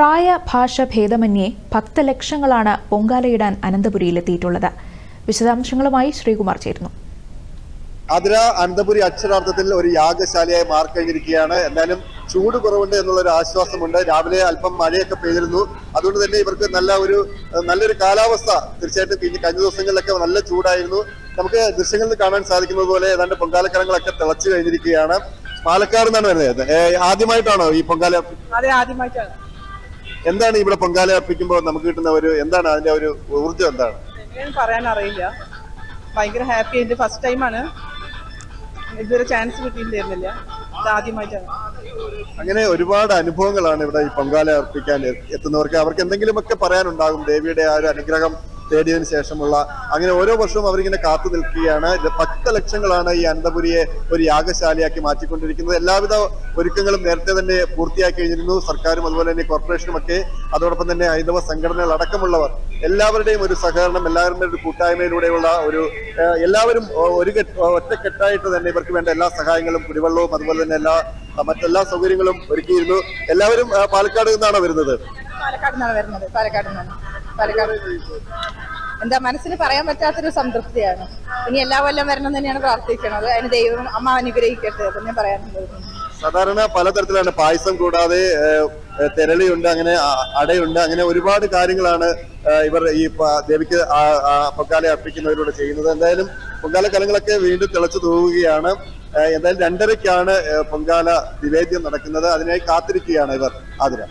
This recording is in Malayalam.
പ്രായ ഭാഷ ഭേദമന്യേ ഭക്തലക്ഷങ്ങളാണ് പൊങ്കാലയിടാൻ അനന്തപുരിയിലെത്തിയിട്ടുള്ളത്. വിശദാംശങ്ങളുമായി ശ്രീകുമാർ ചേരുന്നു. അതിര അനന്തപുരി അക്ഷരാർത്ഥത്തിൽ ഒരു യാഗശാലയായി മാറിക്കഴിഞ്ഞിരിക്കുകയാണ്. എന്തായാലും ചൂട് കുറവുണ്ട് എന്നുള്ള ഒരു ആശ്വാസമുണ്ട്. രാവിലെ അല്പം മഴയൊക്കെ പെയ്തിരുന്നു. അതുകൊണ്ട് തന്നെ ഇവർക്ക് നല്ല ഒരു നല്ലൊരു കാലാവസ്ഥ തീർച്ചയായിട്ടും കഴിഞ്ഞ കഴിഞ്ഞ ദിവസങ്ങളിലൊക്കെ നല്ല ചൂടായിരുന്നു. നമുക്ക് ദൃശ്യങ്ങളിൽ കാണാൻ സാധിക്കുന്നത് പോലെ ഏതാണ്ട് പൊങ്കാലക്കരങ്ങളൊക്കെ തിളച്ചു കഴിഞ്ഞിരിക്കുകയാണ്. പാലക്കാട് നിന്നാണ് വരുന്നത്. ആദ്യമായിട്ടാണോ ഈ പൊങ്കാല? അതെ ആദ്യമായിട്ടാണ്. എന്താണ് ഇവിടെ പൊങ്കാല അർപ്പിക്കുമ്പോൾ നമുക്ക് കിട്ടുന്ന ഒരു എന്താണ് അതിന്റെ ഒരു ഊർജം എന്താണ്? പറയാൻ അറിയില്ല. ഭയങ്കര ഹാപ്പി ആയിട്ട് ഫസ്റ്റ് ടൈമാണ് ഇതുവരെ ചാൻസ് കിട്ടിയിട്ടുണ്ടായിരുന്നില്ല. ആദ്യമായിട്ടാണ്. അങ്ങനെ ഒരുപാട് അനുഭവങ്ങളാണ് ഇവിടെ ഈ പൊങ്കാല അർപ്പിക്കാൻ എത്തുന്നവർക്ക്. അവർക്ക് എന്തെങ്കിലുമൊക്കെ പറയാനുണ്ടാകും. ദേവിയുടെ ആ ഒരു അനുഗ്രഹം തേടിയതിനു ശേഷമുള്ള അങ്ങനെ ഓരോ വർഷവും അവരിങ്ങനെ കാത്തു നിൽക്കുകയാണ്. പത്ത് ലക്ഷങ്ങളാണ് ഈ അനന്തപുരിയെ ഒരു യാഗശാലയാക്കി മാറ്റിക്കൊണ്ടിരിക്കുന്നത്. എല്ലാവിധ ഒരുക്കങ്ങളും നേരത്തെ തന്നെ പൂർത്തിയാക്കി കഴിഞ്ഞിരുന്നു. സർക്കാരും അതുപോലെ തന്നെ കോർപ്പറേഷനും ഒക്കെ. അതോടൊപ്പം തന്നെ ഹൈന്ദവ സംഘടനകൾ അടക്കമുള്ളവർ. എല്ലാവരുടെയും ഒരു സഹകരണം എല്ലാവരുടെയും ഒരു കൂട്ടായ്മയിലൂടെയുള്ള ഒരു എല്ലാവരും ഒരു ഒറ്റക്കെട്ടായിട്ട് തന്നെ ഇവർക്ക് വേണ്ട എല്ലാ സഹായങ്ങളും കുടിവെള്ളവും അതുപോലെ തന്നെ എല്ലാ മറ്റെല്ലാ സൗകര്യങ്ങളും ഒരുക്കിയിരുന്നു. എല്ലാവരും പാലക്കാട് നിന്നാണ് വരുന്നത്? പാലക്കാട് നിന്നാണ് വരുന്നത്. പാലക്കാട് നിന്നാണ്. എന്താ മനസ്സിന് പറയാൻ പറ്റാത്തൊരു സംതൃപ്തിയാണ്. ഇനി എല്ലാ കൊല്ലം വരണം തന്നെയാണ് പ്രാർത്ഥിക്കുന്നത് അതിന് ദൈവം അമ്മ അനുഗ്രഹിക്കട്ടെ അതന്നെ പറയാനുള്ളത് സാധാരണ പലതരത്തിലാണ് പായസം കൂടാതെ തെരളിയുണ്ട് അങ്ങനെ അടയുണ്ട് അങ്ങനെ ഒരുപാട് കാര്യങ്ങളാണ് ഇവർ ഈ ദേവിക്ക് പൊങ്കാല അർപ്പിക്കുന്നവരോട് ചെയ്യുന്നത്. എന്തായാലും പൊങ്കാല കലങ്ങളൊക്കെ വീണ്ടും തിളച്ചു തൂവുകയാണ്. എന്തായാലും രണ്ടരയ്ക്കാണ് പൊങ്കാല നിവേദ്യം നടക്കുന്നത്. അതിനായി കാത്തിരിക്കുകയാണ് ഇവർ. ആതിര